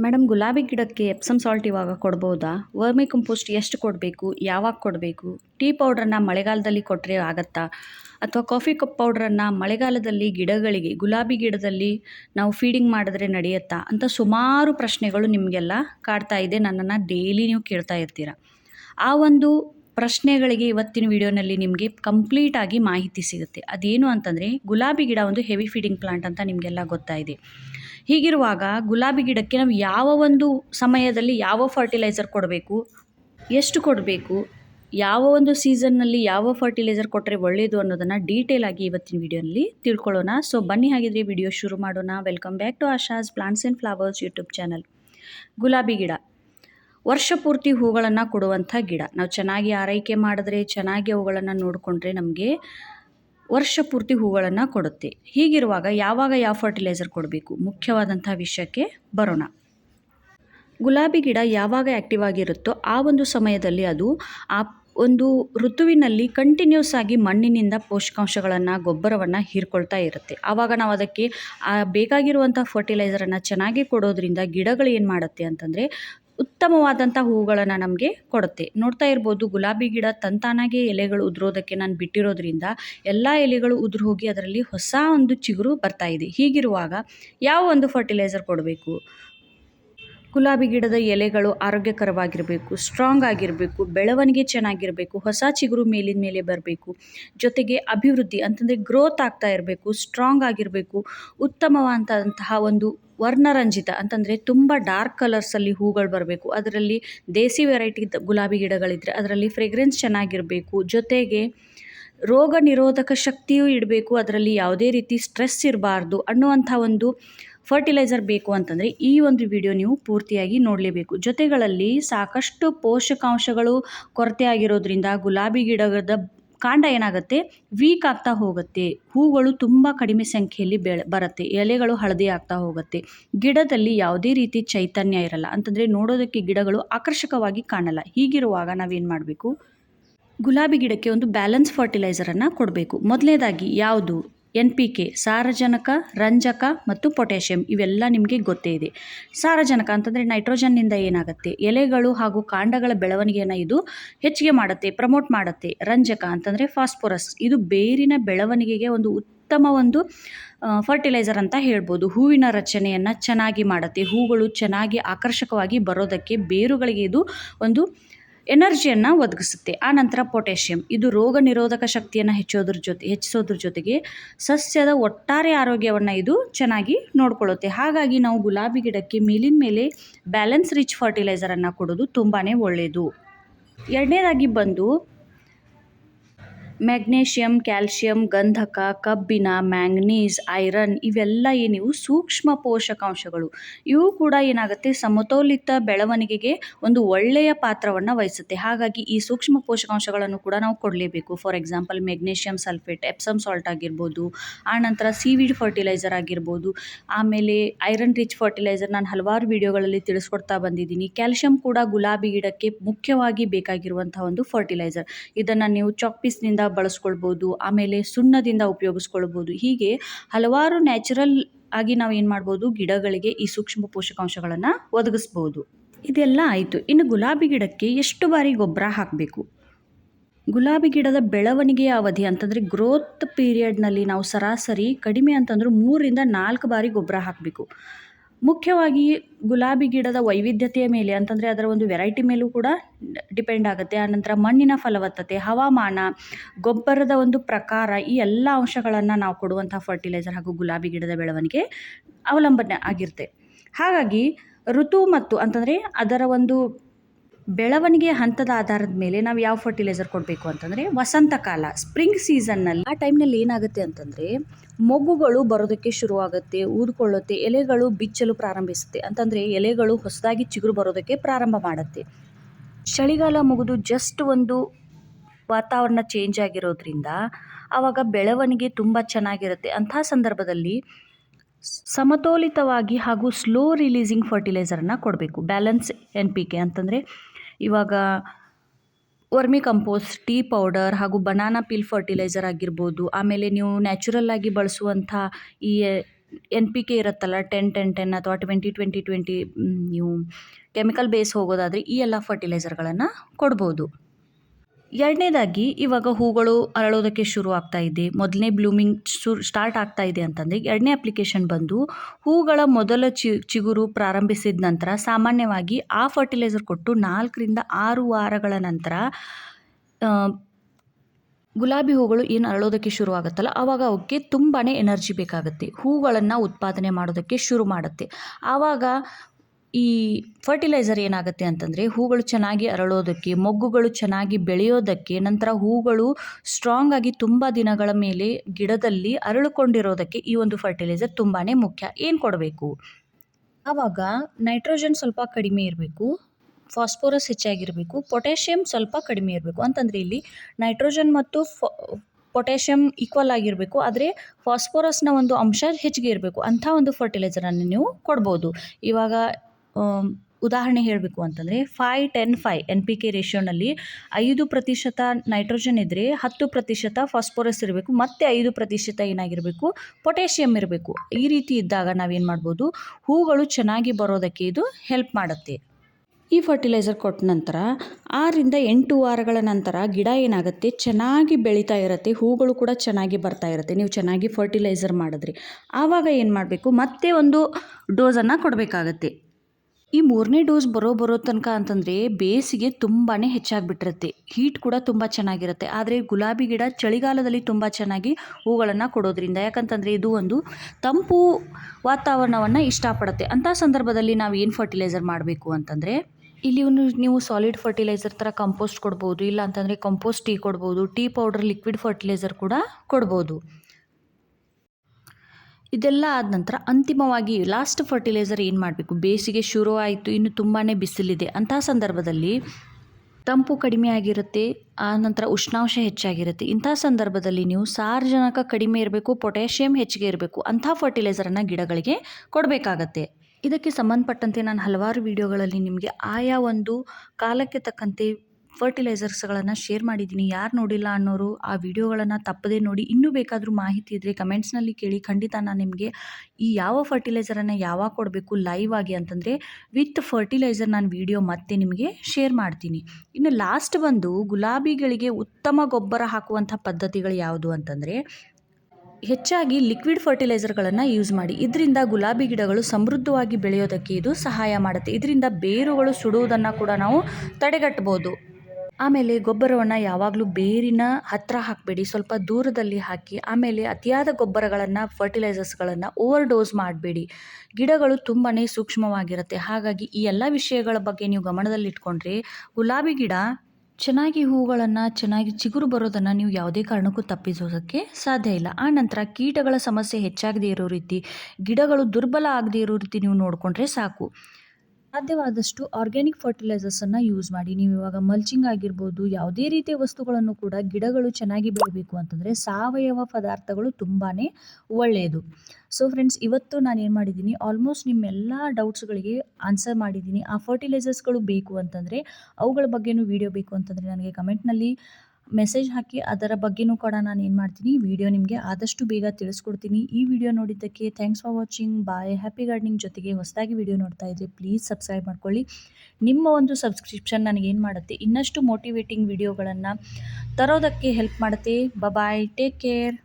Madam, ಗುಲಾಬಿ ಗಿಡಕ್ಕೆ Epsom salt ಇವಾಗ ಕೊಡ್ಬೋದಾ? ವರ್ಮಿ ಕಂಪೋಸ್ಟ್ ಎಷ್ಟು ಕೊಡಬೇಕು? ಯಾವಾಗ ಕೊಡಬೇಕು? ಟೀ ಪೌಡ್ರನ್ನ ಮಳೆಗಾಲದಲ್ಲಿ ಕೊಟ್ಟರೆ ಆಗತ್ತಾ? ಅಥವಾ ಕಾಫಿ ಕಪ್ ಪೌಡ್ರನ್ನು ಮಳೆಗಾಲದಲ್ಲಿ ಗಿಡಗಳಿಗೆ, ಗುಲಾಬಿ ಗಿಡದಲ್ಲಿ ನಾವು ಫೀಡಿಂಗ್ ಮಾಡಿದ್ರೆ ನಡೆಯುತ್ತಾ? ಅಂತ ಸುಮಾರು ಪ್ರಶ್ನೆಗಳು ನಿಮಗೆಲ್ಲ ಕಾಡ್ತಾ ಇದೆ. ನನ್ನನ್ನು ಡೈಲಿ ನೀವು ಕೇಳ್ತಾ ಇರ್ತೀರ. ಆ ಒಂದು ಪ್ರಶ್ನೆಗಳಿಗೆ ಇವತ್ತಿನ ವಿಡಿಯೋನಲ್ಲಿ ನಿಮಗೆ ಕಂಪ್ಲೀಟಾಗಿ ಮಾಹಿತಿ ಸಿಗುತ್ತೆ. ಅದೇನು ಅಂತಂದರೆ, ಗುಲಾಬಿ ಗಿಡ ಒಂದು ಹೆವಿ ಫೀಡಿಂಗ್ ಪ್ಲಾಂಟ್ ಅಂತ ನಿಮಗೆಲ್ಲ ಗೊತ್ತಾಯಿದೆ. ಹೀಗಿರುವಾಗ ಗುಲಾಬಿ ಗಿಡಕ್ಕೆ ನಾವು ಯಾವ ಒಂದು ಸಮಯದಲ್ಲಿ ಯಾವ ಫರ್ಟಿಲೈಸರ್ ಕೊಡಬೇಕು, ಎಷ್ಟು ಕೊಡಬೇಕು, ಯಾವ ಒಂದು ಸೀಸನ್ನಲ್ಲಿ ಯಾವ ಫರ್ಟಿಲೈಸರ್ ಕೊಟ್ಟರೆ ಒಳ್ಳೆಯದು ಅನ್ನೋದನ್ನು ಡೀಟೇಲ್ ಆಗಿ ಇವತ್ತಿನ ವಿಡಿಯೋನಲ್ಲಿ ತಿಳ್ಕೊಳ್ಳೋಣ. ಸೊ ಬನ್ನಿ ಹಾಗಿದ್ರೆ ವಿಡಿಯೋ ಶುರು ಮಾಡೋಣ. Welcome back to Asha's plants and flowers YouTube channel ಗುಲಾಬಿ ಗಿಡ. ವರ್ಷ ಪೂರ್ತಿ ಹೂಗಳನ್ನು ಕೊಡುವಂಥ ಗಿಡ. ನಾವು ಚೆನ್ನಾಗಿ ಆರೈಕೆ ಮಾಡಿದ್ರೆ, ಚೆನ್ನಾಗಿ ಅವುಗಳನ್ನು ನೋಡಿಕೊಂಡ್ರೆ ನಮಗೆ ವರ್ಷ ಪೂರ್ತಿ ಹೂಗಳನ್ನು ಕೊಡುತ್ತೆ. ಹೀಗಿರುವಾಗ ಯಾವಾಗ ಯಾವ ಫರ್ಟಿಲೈಸರ್ ಕೊಡಬೇಕು? ಮುಖ್ಯವಾದಂಥ ವಿಷಯಕ್ಕೆ ಬರೋಣ. ಗುಲಾಬಿ ಗಿಡ ಯಾವಾಗ ಆ್ಯಕ್ಟಿವ್ ಆಗಿರುತ್ತೋ ಆ ಒಂದು ಸಮಯದಲ್ಲಿ ಅದು ಆ ಒಂದು ಋತುವಿನಲ್ಲಿ ಕಂಟಿನ್ಯೂಸ್ ಆಗಿ ಮಣ್ಣಿನಿಂದ ಪೋಷಕಾಂಶಗಳನ್ನು, ಗೊಬ್ಬರವನ್ನು ಹೀರ್ಕೊಳ್ತಾ ಇರುತ್ತೆ. ಆವಾಗ ನಾವು ಅದಕ್ಕೆ, ಆ ಬೇಕಾಗಿರುವಂಥ ಫರ್ಟಿಲೈಸರನ್ನು ಚೆನ್ನಾಗಿ ಕೊಡೋದ್ರಿಂದ ಗಿಡಗಳು ಏನು ಮಾಡುತ್ತೆ ಅಂತಂದರೆ ಉತ್ತಮವಾದಂಥ ಹೂಗಳನ್ನು ನಮಗೆ ಕೊಡುತ್ತೆ. ನೋಡ್ತಾ ಇರ್ಬೋದು, ಗುಲಾಬಿ ಗಿಡ ತಂತಾನಾಗೆ ಎಲೆಗಳು ಉದುರೋದಕ್ಕೆ ನಾನು ಬಿಟ್ಟಿರೋದ್ರಿಂದ ಎಲ್ಲ ಎಲೆಗಳು ಉದುರು ಹೋಗಿ ಅದರಲ್ಲಿ ಹೊಸ ಒಂದು ಚಿಗುರು ಬರ್ತಾ ಇದೆ. ಹೀಗಿರುವಾಗ ಯಾವ ಒಂದು ಫರ್ಟಿಲೈಸರ್ ಕೊಡಬೇಕು? ಗುಲಾಬಿ ಗಿಡದ ಎಲೆಗಳು ಆರೋಗ್ಯಕರವಾಗಿರಬೇಕು ಸ್ಟ್ರಾಂಗ್ ಆಗಿರಬೇಕು, ಬೆಳವಣಿಗೆ ಚೆನ್ನಾಗಿರಬೇಕು, ಹೊಸ ಚಿಗುರು ಮೇಲಿನ ಮೇಲೆ ಬರಬೇಕು, ಜೊತೆಗೆ ಅಭಿವೃದ್ಧಿ ಅಂತಂದರೆ ಗ್ರೋತ್ ಆಗ್ತಾ ಇರಬೇಕು ಸ್ಟ್ರಾಂಗ್ ಆಗಿರಬೇಕು, ಉತ್ತಮವಾದಂತಹ ಒಂದು ವರ್ಣರಂಜಿತ ಅಂತಂದರೆ ತುಂಬ ಡಾರ್ಕ್ ಕಲರ್ಸಲ್ಲಿ ಹೂಗಳು ಬರಬೇಕು. ಅದರಲ್ಲಿ ದೇಸಿ ವೆರೈಟಿ ಗುಲಾಬಿ ಗಿಡಗಳಿದ್ದರೆ ಅದರಲ್ಲಿ ಫ್ರೆಗ್ರೆನ್ಸ್ ಚೆನ್ನಾಗಿರಬೇಕು. ಜೊತೆಗೆ ರೋಗ ನಿರೋಧಕ ಶಕ್ತಿಯೂ ಇಡಬೇಕು. ಅದರಲ್ಲಿ ಯಾವುದೇ ರೀತಿ ಸ್ಟ್ರೆಸ್ ಇರಬಾರ್ದು ಅನ್ನುವಂಥ ಒಂದು ಫರ್ಟಿಲೈಸರ್ ಬೇಕು ಅಂತಂದರೆ ಈ ಒಂದು ವಿಡಿಯೋ ನೀವು ಪೂರ್ತಿಯಾಗಿ ನೋಡಲೇಬೇಕು. ಜೊತೆಗಳಲ್ಲಿ ಸಾಕಷ್ಟು ಪೋಷಕಾಂಶಗಳು ಕೊರತೆ ಆಗಿರೋದ್ರಿಂದ ಗುಲಾಬಿ ಗಿಡದ ಕಾಂಡ ಏನಾಗುತ್ತೆ? ವೀಕ್ ಆಗ್ತಾ ಹೋಗುತ್ತೆ. ಹೂಗಳು ತುಂಬ ಕಡಿಮೆ ಸಂಖ್ಯೆಯಲ್ಲಿ ಬೆಳೆ ಬರುತ್ತೆ. ಎಲೆಗಳು ಹಳದಿ ಆಗ್ತಾ ಹೋಗುತ್ತೆ. ಗಿಡದಲ್ಲಿ ಯಾವುದೇ ರೀತಿ ಚೈತನ್ಯ ಇರಲ್ಲ. ಅಂತಂದರೆ ನೋಡೋದಕ್ಕೆ ಗಿಡಗಳು ಆಕರ್ಷಕವಾಗಿ ಕಾಣಲ್ಲ. ಹೀಗಿರುವಾಗ ನಾವೇನು ಮಾಡಬೇಕು? ಗುಲಾಬಿ ಗಿಡಕ್ಕೆ ಒಂದು ಬ್ಯಾಲೆನ್ಸ್ ಫರ್ಟಿಲೈಸರನ್ನು ಕೊಡಬೇಕು. ಮೊದಲನೇದಾಗಿ ಯಾವುದು? ಎನ್ ಪಿ ಕೆ, ಸಾರಜನಕ, ರಂಜಕ ಮತ್ತು ಪೊಟ್ಯಾಷಿಯಂ ಇವೆಲ್ಲ ನಿಮಗೆ ಗೊತ್ತೇ ಇದೆ. ಸಾರಜನಕ ಅಂತಂದರೆ ನೈಟ್ರೋಜನ್ನಿಂದ ಏನಾಗುತ್ತೆ? ಎಲೆಗಳು ಹಾಗೂ ಕಾಂಡಗಳ ಬೆಳವಣಿಗೆಯನ್ನು ಇದು ಹೆಚ್ಚಿಗೆ ಮಾಡುತ್ತೆ, ಪ್ರಮೋಟ್ ಮಾಡುತ್ತೆ. ರಂಜಕ ಅಂತಂದರೆ ಫಾಸ್ಫೋರಸ್. ಇದು ಬೇರಿನ ಬೆಳವಣಿಗೆಗೆ ಒಂದು ಉತ್ತಮ ಒಂದು ಫರ್ಟಿಲೈಸರ್ ಅಂತ ಹೇಳ್ಬೋದು. ಹೂವಿನ ರಚನೆಯನ್ನು ಚೆನ್ನಾಗಿ ಮಾಡುತ್ತೆ. ಹೂಗಳು ಚೆನ್ನಾಗಿ ಆಕರ್ಷಕವಾಗಿ ಬರೋದಕ್ಕೆ ಬೇರುಗಳಿಗೆ ಇದು ಒಂದು ಎನರ್ಜಿಯನ್ನು ಒದಗಿಸುತ್ತೆ. ಆ ನಂತರ ಪೊಟ್ಯಾಷಿಯಂ. ಇದು ರೋಗ ನಿರೋಧಕ ಶಕ್ತಿಯನ್ನು ಹೆಚ್ಚೋದ್ರ ಜೊತೆ, ಹೆಚ್ಚಿಸೋದ್ರ ಜೊತೆಗೆ ಸಸ್ಯದ ಒಟ್ಟಾರೆ ಆರೋಗ್ಯವನ್ನು ಇದು ಚೆನ್ನಾಗಿ ನೋಡ್ಕೊಳ್ಳುತ್ತೆ ಹಾಗಾಗಿ ನಾವು ಗುಲಾಬಿ ಗಿಡಕ್ಕೆ ಮೇಲಿನ ಮೇಲೆ ಬ್ಯಾಲೆನ್ಸ್ ರಿಚ್ ಫರ್ಟಿಲೈಸರನ್ನು ಕೊಡೋದು ತುಂಬಾ ಒಳ್ಳೆಯದು ಎರಡನೇದಾಗಿ ಬಂದು ಮ್ಯಾಗ್ನೇಷಿಯಮ್ ಕ್ಯಾಲ್ಸಿಯಂ ಗಂಧಕ, ಕಬ್ಬಿಣ, ಮ್ಯಾಂಗ್ನೀಸ್, ಐರನ್ ಇವೆಲ್ಲ ಏನಿವು ಸೂಕ್ಷ್ಮ ಪೋಷಕಾಂಶಗಳು. ಇವು ಕೂಡ ಏನಾಗುತ್ತೆ, ಸಮತೋಲಿತ ಬೆಳವಣಿಗೆಗೆ ಒಂದು ಒಳ್ಳೆಯ ಪಾತ್ರವನ್ನು ವಹಿಸುತ್ತೆ. ಹಾಗಾಗಿ ಈ ಸೂಕ್ಷ್ಮ ಪೋಷಕಾಂಶಗಳನ್ನು ಕೂಡ ನಾವು ಕೊಡಲೇಬೇಕು. For example magnesium sulphate, Epsom salt ಆಗಿರ್ಬೋದು ಆನಂತರ ಸೀವಿಡ್ ಫರ್ಟಿಲೈಸರ್ ಆಗಿರ್ಬೋದು, ಆಮೇಲೆ ಐರನ್ ರಿಚ್ ಫರ್ಟಿಲೈಸರ್ ನಾನು ಹಲವಾರು ವಿಡಿಯೋಗಳಲ್ಲಿ ತಿಳಿಸ್ಕೊಡ್ತಾ ಬಂದಿದ್ದೀನಿ. ಕ್ಯಾಲ್ಶಿಯಂ ಕೂಡ ಗುಲಾಬಿ ಗಿಡಕ್ಕೆ ಮುಖ್ಯವಾಗಿ ಬೇಕಾಗಿರುವಂತಹ ಒಂದು ಫರ್ಟಿಲೈಸರ್. ಇದನ್ನು ನೀವು ಚಾಕ್ಪೀಸ್ನಿಂದ ಬಳಸ್ಕೊಳ್ಬೋದು, ಆಮೇಲೆ ಸುಣ್ಣದಿಂದ ಉಪಯೋಗಿಸ್ಕೊಳ್ಬೋದು. ಹೀಗೆ ಹಲವಾರು ನ್ಯಾಚುರಲ್ ಆಗಿ ನಾವು ಏನು ಮಾಡ್ಬೋದು, ಗಿಡಗಳಿಗೆ ಈ ಸೂಕ್ಷ್ಮ ಪೋಷಕಾಂಶಗಳನ್ನು ಒದಗಿಸ್ಬೋದು. ಇದೆಲ್ಲ ಆಯಿತು. ಇನ್ನು ಗುಲಾಬಿ ಗಿಡಕ್ಕೆ ಎಷ್ಟು ಬಾರಿ ಗೊಬ್ಬರ ಹಾಕಬೇಕು? ಗುಲಾಬಿ ಗಿಡದ ಬೆಳವಣಿಗೆಯ ಅವಧಿ ಅಂತಂದರೆ ಗ್ರೋತ್ ಪೀರಿಯಡ್ನಲ್ಲಿ ನಾವು ಸರಾಸರಿ ಕಡಿಮೆ ಅಂತಂದ್ರೆ ಮೂರರಿಂದ ನಾಲ್ಕು ಬಾರಿ ಗೊಬ್ಬರ ಹಾಕಬೇಕು. ಮುಖ್ಯವಾಗಿ ಗುಲಾಬಿ ಗಿಡದ ವೈವಿಧ್ಯತೆಯ ಮೇಲೆ, ಅಂತಂದರೆ ಅದರ ಒಂದು ವೆರೈಟಿ ಮೇಲೂ ಕೂಡ ಡಿಪೆಂಡ್ ಆಗುತ್ತೆ. ಆನಂತರ ಮಣ್ಣಿನ ಫಲವತ್ತತೆ, ಹವಾಮಾನ, ಗೊಬ್ಬರದ ಒಂದು ಪ್ರಕಾರ ಈ ಎಲ್ಲ ಅಂಶಗಳನ್ನು ನಾವು ಕೊಡುವಂಥ ಫರ್ಟಿಲೈಸರ್ ಹಾಗೂ ಗುಲಾಬಿ ಗಿಡದ ಬೆಳವಣಿಗೆ ಅವಲಂಬನೆ ಆಗಿರುತ್ತೆ. ಹಾಗಾಗಿ ಋತು ಮತ್ತು ಅಂತಂದರೆ ಅದರ ಒಂದು ಬೆಳವಣಿಗೆ ಹಂತದ ಆಧಾರದ ಮೇಲೆ ನಾವು ಯಾವ ಫರ್ಟಿಲೈಸರ್ ಕೊಡಬೇಕು ಅಂತಂದರೆ ವಸಂತ ಕಾಲ ಸ್ಪ್ರಿಂಗ್ ಸೀಸನ್ನಲ್ಲಿ ಆ ಟೈಮ್ನಲ್ಲಿ ಏನಾಗುತ್ತೆ ಅಂತಂದರೆ ಮೊಗ್ಗುಗಳು ಬರೋದಕ್ಕೆ ಶುರುವಾಗುತ್ತೆ, ಊದ್ಕೊಳ್ಳುತ್ತೆ, ಎಲೆಗಳು ಬಿಚ್ಚಲು ಪ್ರಾರಂಭಿಸುತ್ತೆ. ಅಂತಂದರೆ ಎಲೆಗಳು ಹೊಸದಾಗಿ ಚಿಗುರು ಬರೋದಕ್ಕೆ ಪ್ರಾರಂಭ ಮಾಡುತ್ತೆ. ಚಳಿಗಾಲ ಮುಗಿದು ಜಸ್ಟ್ ಒಂದು ವಾತಾವರಣ ಚೇಂಜ್ ಆಗಿರೋದ್ರಿಂದ ಆವಾಗ ಬೆಳವಣಿಗೆ ತುಂಬ ಚೆನ್ನಾಗಿರುತ್ತೆ. ಅಂಥ ಸಂದರ್ಭದಲ್ಲಿ ಸಮತೋಲಿತವಾಗಿ ಹಾಗೂ ಸ್ಲೋ ರಿಲೀಸಿಂಗ್ ಫರ್ಟಿಲೈಸರನ್ನು ಕೊಡಬೇಕು. ಬ್ಯಾಲೆನ್ಸ್ ಎನ್ ಪಿ ಕೆ ಅಂತಂದರೆ ಇವಾಗ ವರ್ಮಿ ಕಂಪೋಸ್ಟ್, ಟೀ ಪೌಡರ್ ಹಾಗೂ ಬನಾನಾ ಪೀಲ್ ಫರ್ಟಿಲೈಸರ್ ಆಗಿರ್ಬೋದು. ಆಮೇಲೆ ನೀವು ನ್ಯಾಚುರಲ್ ಆಗಿ ಬಳಸುವಂಥ ಈ ಎನ್ ಪಿ ಕೆ ಇರುತ್ತಲ್ಲ ಟೆನ್ ಟೆನ್ ಟೆನ್ ಅಥವಾ ಟ್ವೆಂಟಿ ಟ್ವೆಂಟಿ ಟ್ವೆಂಟಿ ನೀವು ಕೆಮಿಕಲ್ ಬೇಸ್ ಹೋಗೋದಾದರೆ ಈ ಎಲ್ಲ ಫರ್ಟಿಲೈಸರ್ಗಳನ್ನು ಕೊಡ್ಬೋದು. ಎರಡನೇದಾಗಿ ಇವಾಗ ಹೂಗಳು ಅರಳೋದಕ್ಕೆ ಶುರು ಆಗ್ತಾ ಇದೆ. ಮೊದಲನೇ ಬ್ಲೂಮಿಂಗ್ ಶು ಸ್ಟಾರ್ಟ್ ಆಗ್ತಾ ಇದೆ ಅಂತಂದರೆ ಎರಡನೇ ಅಪ್ಲಿಕೇಶನ್ ಬಂದು ಹೂಗಳ ಮೊದಲ ಚಿಗುರು ಪ್ರಾರಂಭಿಸಿದ ನಂತರ ಸಾಮಾನ್ಯವಾಗಿ ಆ ಫರ್ಟಿಲೈಸರ್ ಕೊಟ್ಟು ನಾಲ್ಕರಿಂದ ಆರು ವಾರಗಳ ನಂತರ ಗುಲಾಬಿ ಹೂಗಳು ಏನು ಅರಳೋದಕ್ಕೆ ಶುರು ಆಗುತ್ತಲ್ಲ ಆವಾಗ ಅವಕ್ಕೆ ತುಂಬಾ ಎನರ್ಜಿ ಬೇಕಾಗುತ್ತೆ. ಹೂಗಳನ್ನು ಉತ್ಪಾದನೆ ಮಾಡೋದಕ್ಕೆ ಶುರು ಮಾಡುತ್ತೆ. ಆವಾಗ ಈ ಫರ್ಟಿಲೈಸರ್ ಏನಾಗುತ್ತೆ ಅಂತಂದರೆ ಹೂಗಳು ಚೆನ್ನಾಗಿ ಅರಳೋದಕ್ಕೆ, ಮೊಗ್ಗುಗಳು ಚೆನ್ನಾಗಿ ಬೆಳೆಯೋದಕ್ಕೆ, ನಂತರ ಹೂಗಳು ಸ್ಟ್ರಾಂಗ್ ಆಗಿ ತುಂಬ ದಿನಗಳ ಮೇಲೆ ಗಿಡದಲ್ಲಿ ಅರಳುಕೊಂಡಿರೋದಕ್ಕೆ ಈ ಒಂದು ಫರ್ಟಿಲೈಸರ್ ತುಂಬಾ ಮುಖ್ಯ. ಏನು ಕೊಡಬೇಕು? ಆವಾಗ ನೈಟ್ರೋಜನ್ ಸ್ವಲ್ಪ ಕಡಿಮೆ ಇರಬೇಕು ಫಾಸ್ಫೋರಸ್ ಹೆಚ್ಚಾಗಿರಬೇಕು ಪೊಟ್ಯಾಷಿಯಮ್ ಸ್ವಲ್ಪ ಕಡಿಮೆ ಇರಬೇಕು. ಅಂತಂದರೆ ಇಲ್ಲಿ ನೈಟ್ರೋಜನ್ ಮತ್ತು ಪೊಟ್ಯಾಷಿಯಂ ಈಕ್ವಲ್ ಆಗಿರಬೇಕು, ಆದರೆ ಫಾಸ್ಫೋರಸ್ನ ಒಂದು ಅಂಶ ಹೆಚ್ಚಿಗೆ ಇರಬೇಕು. ಅಂಥ ಒಂದು ಫರ್ಟಿಲೈಸರನ್ನು ನೀವು ಕೊಡ್ಬೋದು. ಇವಾಗ ಉದಾಹರಣೆ ಹೇಳಬೇಕು ಅಂತಂದರೆ five ten five N P K ರೇಷಿಯೋನಲ್ಲಿ ಐದು ಪ್ರತಿಶತ ನೈಟ್ರೋಜನ್ ಇದ್ದರೆ ಹತ್ತು ಪ್ರತಿಶತ ಫಾಸ್ಫೋರಸ್ ಇರಬೇಕು, ಮತ್ತು ಐದು ಪ್ರತಿಶತ ಏನಾಗಿರಬೇಕು ಪೊಟ್ಯಾಷಿಯಮ್ ಇರಬೇಕು. ಈ ರೀತಿ ಇದ್ದಾಗ ನಾವೇನು ಮಾಡ್ಬೋದು? ಹೂಗಳು ಚೆನ್ನಾಗಿ ಬರೋದಕ್ಕೆ ಇದು ಹೆಲ್ಪ್ ಮಾಡುತ್ತೆ. ಈ ಫರ್ಟಿಲೈಸರ್ ಕೊಟ್ಟ ನಂತರ ಆರರಿಂದ ಎಂಟು ವಾರಗಳ ನಂತರ ಗಿಡ ಏನಾಗುತ್ತೆ? ಚೆನ್ನಾಗಿ ಬೆಳೀತಾ ಇರುತ್ತೆ, ಹೂಗಳು ಕೂಡ ಚೆನ್ನಾಗಿ ಬರ್ತಾ ಇರುತ್ತೆ. ನೀವು ಚೆನ್ನಾಗಿ ಫರ್ಟಿಲೈಸರ್ ಮಾಡಿದ್ರಿ. ಆವಾಗ ಏನು ಮಾಡಬೇಕು? ಮತ್ತೆ ಒಂದು ಡೋಸನ್ನು ಕೊಡಬೇಕಾಗತ್ತೆ. ಈ ಮೂರನೇ ಡೋಸ್ ಬರೋ ಬರೋ ತನಕ ಅಂತಂದರೆ ಬೇಸಿಗೆ ತುಂಬಾ ಹೆಚ್ಚಾಗಿಬಿಟ್ಟಿರುತ್ತೆ. ಹೀಟ್ ಕೂಡ ತುಂಬ ಚೆನ್ನಾಗಿರುತ್ತೆ. ಆದರೆ ಗುಲಾಬಿ ಗಿಡ ಚಳಿಗಾಲದಲ್ಲಿ ತುಂಬ ಚೆನ್ನಾಗಿ ಹೂಗಳನ್ನು ಕೊಡೋದ್ರಿಂದ ಯಾಕಂತಂದರೆ ಇದು ಒಂದು ತಂಪು ವಾತಾವರಣವನ್ನು ಇಷ್ಟಪಡುತ್ತೆ. ಅಂಥ ಸಂದರ್ಭದಲ್ಲಿ ನಾವು ಏನು ಫರ್ಟಿಲೈಸರ್ ಮಾಡಬೇಕು ಅಂತಂದರೆ, ಇಲ್ಲಿ ನೀವು ಸಾಲಿಡ್ ಫರ್ಟಿಲೈಸರ್ ಥರ ಕಂಪೋಸ್ಟ್ ಕೊಡ್ಬೋದು, ಇಲ್ಲ ಅಂತಂದರೆ ಕಂಪೋಸ್ಟ್ ಟೀ ಕೊಡ್ಬೋದು ಟೀ ಪೌಡರ್ ಲಿಕ್ವಿಡ್ ಫರ್ಟಿಲೈಸರ್ ಕೂಡ ಕೊಡ್ಬೋದು. ಇದೆಲ್ಲ ಆದ ನಂತರ ಅಂತಿಮವಾಗಿ ಲಾಸ್ಟ್ ಫರ್ಟಿಲೈಸರ್ ಏನು ಮಾಡಬೇಕು? ಬೇಸಿಗೆ ಶುರು ಆಯಿತು, ಇನ್ನು ತುಂಬಾ ಬಿಸಿಲಿದೆ. ಅಂತಹ ಸಂದರ್ಭದಲ್ಲಿ ತಂಪು ಕಡಿಮೆ ಆಗಿರುತ್ತೆ, ಆ ನಂತರ ಉಷ್ಣಾಂಶ ಹೆಚ್ಚಾಗಿರುತ್ತೆ. ಇಂಥ ಸಂದರ್ಭದಲ್ಲಿ ನೀವು ಸಾರಜನಕ ಕಡಿಮೆ ಇರಬೇಕು ಪೊಟ್ಯಾಷಿಯಂ ಹೆಚ್ಚಿಗೆ ಇರಬೇಕು, ಅಂಥ ಫರ್ಟಿಲೈಸರನ್ನು ಗಿಡಗಳಿಗೆ ಕೊಡಬೇಕಾಗತ್ತೆ. ಇದಕ್ಕೆ ಸಂಬಂಧಪಟ್ಟಂತೆ ನಾನು ಹಲವಾರು ವಿಡಿಯೋಗಳಲ್ಲಿ ನಿಮಗೆ ಆಯಾ ಒಂದು ಕಾಲಕ್ಕೆ ತಕ್ಕಂತೆ ಫರ್ಟಿಲೈಸರ್ಸ್ಗಳನ್ನು ಶೇರ್ ಮಾಡಿದ್ದೀನಿ. ಯಾರು ನೋಡಿಲ್ಲ ಅನ್ನೋರು ಆ ವಿಡಿಯೋಗಳನ್ನು ತಪ್ಪದೇ ನೋಡಿ, ಇನ್ನೂ ಬೇಕಾದರೂ ಮಾಹಿತಿ ಇದ್ದರೆ ಕಮೆಂಟ್ಸ್ನಲ್ಲಿ ಕೇಳಿ. ಖಂಡಿತ ನಾನು ನಿಮಗೆ ಈ ಯಾವ ಫರ್ಟಿಲೈಸರನ್ನು ಯಾವಾಗ ಕೊಡಬೇಕು ಲೈವ್ ಆಗಿ ಅಂತಂದರೆ ವಿತ್ ಫರ್ಟಿಲೈಸರ್ ನಾನು ವಿಡಿಯೋ ಮತ್ತೆ ನಿಮಗೆ ಶೇರ್ ಮಾಡ್ತೀನಿ. ಇನ್ನು ಲಾಸ್ಟ್ ಬಂದು ಗುಲಾಬಿಗಳಿಗೆ ಉತ್ತಮ ಗೊಬ್ಬರ ಹಾಕುವಂಥ ಪದ್ಧತಿಗಳು ಯಾವುದು ಅಂತಂದರೆ, ಹೆಚ್ಚಾಗಿ ಲಿಕ್ವಿಡ್ ಫರ್ಟಿಲೈಸರ್ಗಳನ್ನು ಯೂಸ್ ಮಾಡಿ. ಇದರಿಂದ ಗುಲಾಬಿ ಗಿಡಗಳು ಸಮೃದ್ಧವಾಗಿ ಬೆಳೆಯೋದಕ್ಕೆ ಇದು ಸಹಾಯ ಮಾಡುತ್ತೆ. ಇದರಿಂದ ಬೇರುಗಳು ಸುಡುವುದನ್ನು ಕೂಡ ನಾವು ತಡೆಗಟ್ಟಬೋದು ಆಮೇಲೆ ಗೊಬ್ಬರವನ್ನು ಯಾವಾಗಲೂ ಬೇರಿನ ಹತ್ತಿರ ಹಾಕಬೇಡಿ. ಸ್ವಲ್ಪ ದೂರದಲ್ಲಿ ಹಾಕಿ, ಆಮೇಲೆ ಅತಿಯಾದ ಗೊಬ್ಬರಗಳನ್ನು ಫರ್ಟಿಲೈಸರ್ಸ್ಗಳನ್ನು ಓವರ್ ಡೋಸ್ ಮಾಡಬೇಡಿ. ಗಿಡಗಳು ತುಂಬಾ ಸೂಕ್ಷ್ಮವಾಗಿರುತ್ತೆ. ಹಾಗಾಗಿ ಈ ಎಲ್ಲ ವಿಷಯಗಳ ಬಗ್ಗೆ ನೀವು ಗಮನದಲ್ಲಿಟ್ಕೊಂಡ್ರೆ ಗುಲಾಬಿ ಗಿಡ ಚೆನ್ನಾಗಿ ಹೂಗಳನ್ನು, ಚೆನ್ನಾಗಿ ಚಿಗುರು ಬರೋದನ್ನು ನೀವು ಯಾವುದೇ ಕಾರಣಕ್ಕೂ ತಪ್ಪಿಸೋದಕ್ಕೆ ಸಾಧ್ಯ ಇಲ್ಲ. ಆ ನಂತರ ಕೀಟಗಳ ಸಮಸ್ಯೆ ಹೆಚ್ಚಾಗದೇ ಇರೋ ರೀತಿ, ಗಿಡಗಳು ದುರ್ಬಲ ಆಗದೇ ಇರೋ ರೀತಿ ನೀವು ನೋಡಿಕೊಂಡ್ರೆ ಸಾಕು. ಸಾಧ್ಯವಾದಷ್ಟು ಆರ್ಗ್ಯಾನಿಕ್ ಫರ್ಟಿಲೈಸರ್ಸನ್ನು ಯೂಸ್ ಮಾಡಿ. ನೀವು ಇವಾಗ ಮಲ್ಚಿಂಗ್ ಆಗಿರ್ಬೋದು, ಯಾವುದೇ ರೀತಿಯ ವಸ್ತುಗಳನ್ನು ಕೂಡ ಗಿಡಗಳು ಚೆನ್ನಾಗಿ ಬೆಳಿಬೇಕು ಅಂತಂದರೆ ಸಾವಯವ ಪದಾರ್ಥಗಳು ತುಂಬಾ ಒಳ್ಳೆಯದು. ಸೊ ಫ್ರೆಂಡ್ಸ್ ಇವತ್ತು ನಾನು ಏನು ಮಾಡಿದ್ದೀನಿ ಆಲ್ಮೋಸ್ಟ್ ನಿಮ್ಮೆಲ್ಲ ಡೌಟ್ಸ್ಗಳಿಗೆ ಆನ್ಸರ್ ಮಾಡಿದ್ದೀನಿ. ಆ ಫರ್ಟಿಲೈಸರ್ಸ್ಗಳು ಬೇಕು ಅಂತಂದರೆ, ಅವುಗಳ ಬಗ್ಗೆನೂ ವಿಡಿಯೋ ಬೇಕು ಅಂತಂದರೆ ನನಗೆ ಕಮೆಂಟ್ನಲ್ಲಿ ಮೆಸೇಜ್ ಹಾಕಿ ಅದರ ಬಗ್ಗೆನೂ ಕೂಡ ನಾನು ಏನು ಮಾಡ್ತೀನಿ ವಿಡಿಯೋ ನಿಮಗೆ ಆದಷ್ಟು ಬೇಗ ತಿಳಿಸ್ಕೊಡ್ತೀನಿ. ಈ ವಿಡಿಯೋ ನೋಡಿದ್ದಕ್ಕೆ thanks for watching bye happy gardening ಜೊತೆಗೆ ಹೊಸದಾಗಿ ವಿಡಿಯೋ ನೋಡ್ತಾ ಇದ್ದರೆ ಪ್ಲೀಸ್ ಸಬ್ಸ್ಕ್ರೈಬ್ ಮಾಡ್ಕೊಳ್ಳಿ. ನಿಮ್ಮ ಒಂದು ಸಬ್ಸ್ಕ್ರಿಪ್ಷನ್ ನನಗೇನು ಮಾಡುತ್ತೆ, ಇನ್ನಷ್ಟು ಮೋಟಿವೇಟಿಂಗ್ ವಿಡಿಯೋಗಳನ್ನು ತರೋದಕ್ಕೆ ಹೆಲ್ಪ್ ಮಾಡುತ್ತೆ. Bye take care